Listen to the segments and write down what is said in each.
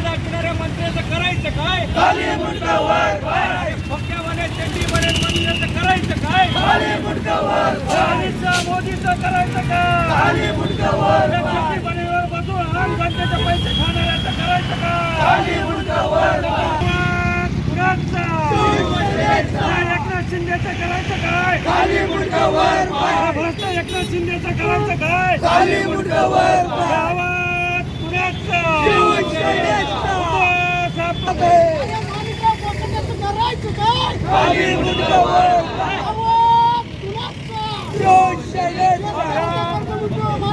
दाखवणाऱ्या मंत्र्याचं करायचं काय खाली मुंडका वर मंत्र्याचं करायचं काय खाली मोदीचं करायचं काय खाली बनेवर बसून आम जनतेचे पैसे खाणाऱ्याचं करायचं काय खाली एकनाथ शिंदेचं करायचं काय भ्रष्ट एकनाथ शिंदेचं करायचं काय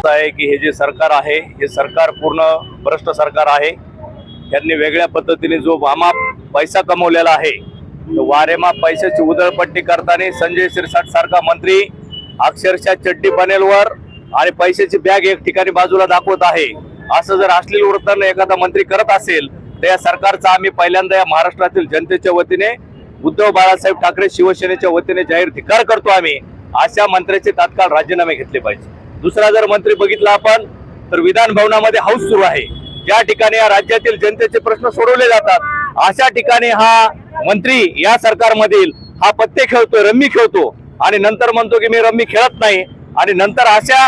आहे की हे जे सरकार आहे हे सरकार पूर्ण भ्रष्ट सरकार आहे. त्यांनी वेगळ्या पद्धतीने जो वामा पैसा कमवलेला आहे वारेमा पैशाची उधळपट्टी करताना संजय शिरसाट सारखा मंत्री अक्षरशः चड्डी बनेलवर आणि पैशाची बॅग एक ठिकाणी बाजूला दाखवत आहे. असं जर अश्लील वृत्तानं एखादा मंत्री करत असेल तर या सरकारचा आम्ही पहिल्यांदा या महाराष्ट्रातील जनतेच्या वतीने उद्धव बाळासाहेब ठाकरे शिवसेनेच्या वतीने जाहीर धिकार करतो आम्ही. अशा मंत्र्याचे तात्काळ राजीनामे घेतले पाहिजे. दुसरा जर मंत्री बघितला आपण तर विधान भवनामध्ये हाऊस सुरू आहे. ज्या ठिकाणी या राज्यातील जनतेचे प्रश्न सोडवले जातात अशा ठिकाणी हा मंत्री या सरकारमधील हा पत्ते खेळतो रम्मी खेळतो. आणि नंतर म्हणतो की मी रम्मी खेळत नाही. आणि नंतर अशा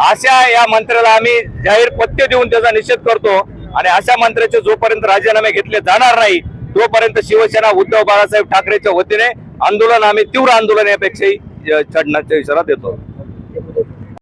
अशा या मंत्र्याला आम्ही जाहीर पत्ते देऊन त्याचा निषेध करतो. आणि अशा मंत्र्याचे जोपर्यंत राजीनामे घेतले जाणार नाही तोपर्यंत शिवसेना उद्धव बाळासाहेब ठाकरेच्या वतीने आंदोलन आम्ही तीव्र आंदोलन यापेक्षाही चढण्याचा इशारा देतो.